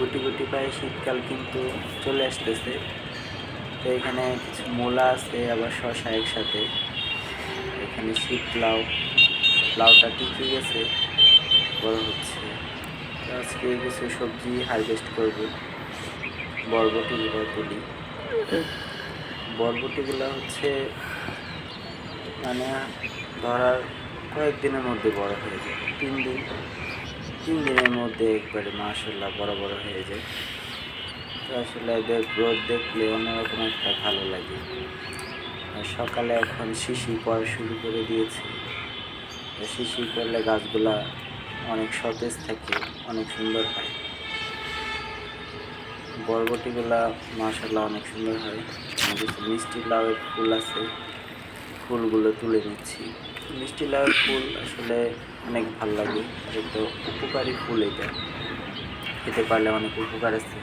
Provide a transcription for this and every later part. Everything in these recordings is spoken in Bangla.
গুটি গুটি পায়ে শীতকাল কিন্তু চলে আসতেছে। তো এখানে কিছু মূলা আছে, আবার শশা একসাথে। এখানে শীত লাউ, লাউটা টিকে গেছে, বড় হচ্ছে। আজকে কিছু সবজি হারভেস্ট করব। বরবটিগুলো তুলি বরবটিগুলো হচ্ছে মানে ধরার কয়েকদিনের মধ্যে বড় হয়ে যায়। তিন দিন। তিন দিনের মধ্যে একবারে মাসাল্লাহ বড় বড় হয়ে যায়। তো আসলে এদের গ্রোথ দেখলে অন্যরকম একটা ভালো লাগে। আর সকালে এখন শিশি পড়া শুরু করে দিয়েছে। শিশি করলে গাছগুলা অনেক সতেজ থাকে, অনেক সুন্দর হয়। বরবটিগুলা মাসাল্লাহ অনেক সুন্দর হয়। মিষ্টি লাউয়ের ফুল আছে, ফুলগুলো তুলে নিচ্ছি। মিষ্টি লাউয়ের ফুল আসলে অনেক ভালো লাগে। তো উপকারী ফুল এটা। খেতে পারলে অনেক উপকার আছে।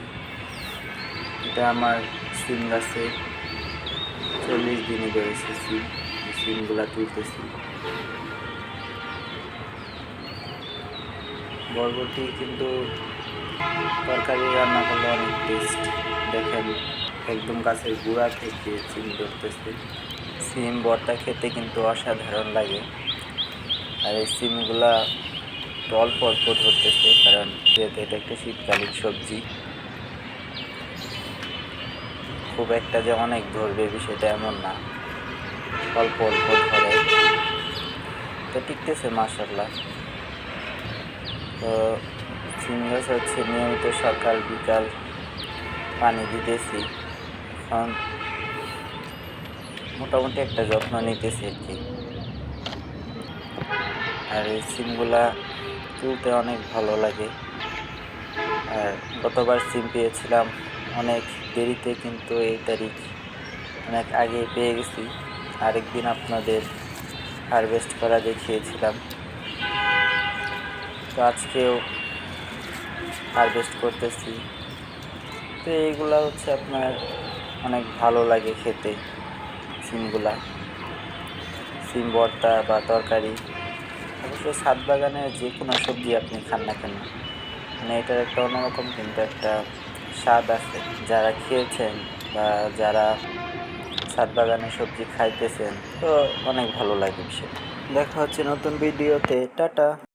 এটা আমার সিম গাছে চল্লিশ দিনে বেড়েছে সিম। সিমগুলা তুলতেছি। বরবটি কিন্তু তরকারি রান্না করলে অনেক টেস্ট দেখেন। একদম গাছের গুঁড়া থেকে সিম ধরতেছে। সিম, ভর্তা খেতে কিন্তু অসাধারণ লাগে। আর এই সিমগুলা অল্প অল্প ধরতেছে, কারণ যেহেতু এটা একটা শীতকালীন সবজি, খুব একটা যে অনেক ধরবে বিষয়টা এমন না। অল্প অল্প ধরে। তো টিকতেছে মাসাল্লাহ তো সিম গাছ হচ্ছে নিয়মিত সকাল, বিকাল পানি দিতেছি। এখন মোটামুটি একটা যত্ন নিতেছি আর কি। আর এই সিমগুলা তুলতে অনেক ভালো লাগে। আর গতবার সিম পেয়েছিলাম অনেক দেরিতে, কিন্তু এই তারিখ অনেক আগে পেয়ে গেছি। আরেকদিন আপনাদের হারভেস্ট করা দেখিয়েছিলাম। তো আজকেও হারভেস্ট করতেছি। তো এইগুলা হচ্ছে আপনার অনেক ভালো লাগে খেতে। সিমগুলা, সিম, ভর্তা বা তরকারি অবশ্য ছাদ বাগানের যে কোনো সবজি আপনি খান না কেন? মানে এটার একটা অন্যরকম কিন্তু একটা স্বাদ আছে। যারা খেয়েছেন বা যারা ছাদ বাগানের সবজি খাইতেছেন, তো অনেক ভালো লাগে বিষয় দেখা হচ্ছে নতুন ভিডিওতে। টাটা!